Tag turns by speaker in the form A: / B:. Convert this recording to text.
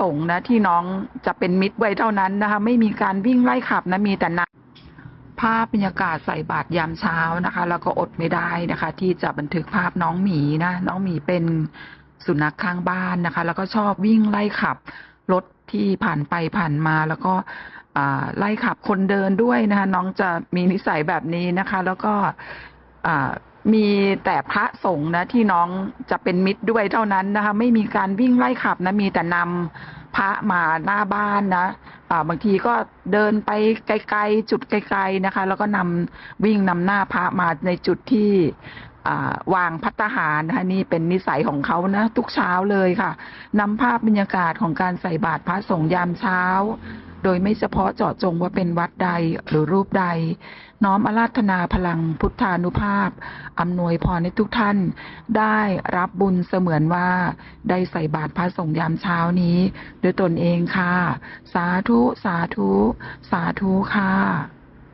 A: สงฆ์นะที่น้องจะเป็นมิตรไว้เท่านั้นนะคะ ไม่มีการวิ่งไล่ขับนะมีแต่นะภาพบรรยากาศใส่บาตรยามเช้านะคะ แล้วก็อดไม่ได้นะคะ ที่จะบันทึกภาพน้องหมีนะน้องหมีเป็นสุนัขข้างบ้านนะคะ แล้วก็ชอบวิ่งไล่ขับรถที่ผ่านไปผ่านมาแล้วก็ไล่ขับคนเดินด้วยนะคะ น้องจะมีนิสัยแบบนี้นะคะ แล้วก็ มีแต่พระสงฆ์นะที่น้องจะเป็นมิตรด้วยเท่านั้นนะคะ ไม่มีการวิ่งไล่ขับนะมีแต่นำพระมาหน้าบ้านนะอ่าบางทีก็เดินไปไกลๆจุดไกลๆนะคะ แล้วก็นำวิ่งนำหน้าพระมาในจุดที่วางพัตตาหารนะคะนี่เป็นนิสัยของเขานะ ทุกเช้าเลยค่ะนำภาพบรรยากาศของการใส่บาตรพระสงฆ์ยามเช้า โดยไม่เฉพาะเจาะจงว่าเป็นวัดใดหรือรูปใด น้อมอาราธนาพลังพุทธานุภาพ อำนวยพรให้ทุกท่าน ได้รับบุญเสมือนว่า ได้ใส่บาตรพระสงฆ์ยามเช้านี้ด้วยตนเองค่ะ สาธุ สาธุ สาธุค่ะ